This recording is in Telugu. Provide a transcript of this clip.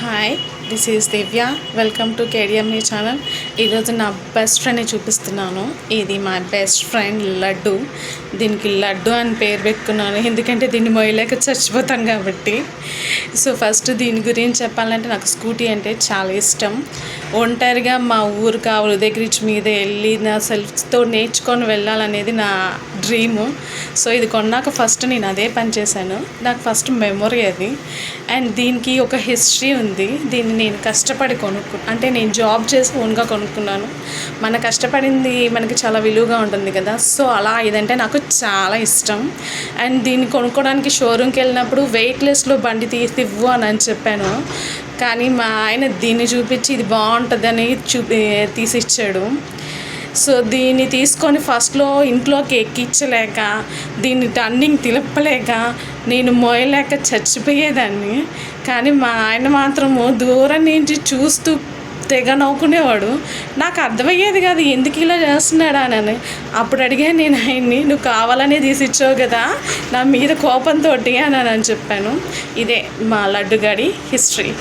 Hi this is Divya welcome to KDME channel ఈరోజు నా బెస్ట్ ఫ్రెండ్ని చూపిస్తున్నాను. ఇది మా బెస్ట్ ఫ్రెండ్ లడ్డు. దీనికి లడ్డు అని పేరు పెట్టుకున్నాను. ఎందుకంటే దీన్ని మొయ్యలేక చచ్చిపోతాం కాబట్టి. సో ఫస్ట్ దీని గురించి చెప్పాలంటే నాకు స్కూటీ అంటే చాలా ఇష్టం. ఒంటరిగా మా ఊరు కావులు దగ్గర నుంచి మీద వెళ్ళి నా సెల్ఫ్తో నేర్చుకొని వెళ్ళాలనేది నా డ్రీము సో ఇది కొన్నాక ఫస్ట్ నేను అదే పని చేశాను. నాకు ఫస్ట్ మెమొరీ అది. అండ్ దీనికి ఒక హిస్టరీ ఉంది. దీన్ని నేను కష్టపడి కొనుక్కు అంటే నేను జాబ్ చేసి ఓన్గా కొనుక్కున్నాను. మన కష్టపడింది మనకి చాలా విలువగా ఉంటుంది కదా. సో అలా ఇదంటే నాకు చాలా ఇష్టం. అండ్ దీన్ని కొనుక్కోవడానికి షోరూమ్కి వెళ్ళినప్పుడు వెయిట్ లెస్లో బండి తీసి ఇవ్వు అని అని చెప్పాను. కానీ మా ఆయన దీన్ని చూపించి ఇది బాగుంటుందని చూపి తీసిచ్చాడు. సో దీన్ని తీసుకొని ఫస్ట్లో ఇంట్లోకి ఎక్కించలేక దీన్ని టర్నింగ్ తిలపలేక నేను మోయలేక చచ్చిపోయేదాన్ని. కానీ మా ఆయన మాత్రము దూరం నుంచి చూస్తూ తెగ నవ్వుకునేవాడు. నాకు అర్థమయ్యేది కాదు ఎందుకు ఇలా చేస్తున్నాడా అని. అప్పుడు అడిగాను నేను ఆయన్ని నువ్వు కావాలనే తీసిచ్చావు కదా నా మీద కోపంతో అని అని చెప్పాను. ఇదే మా లడ్డుగాడి హిస్టరీ.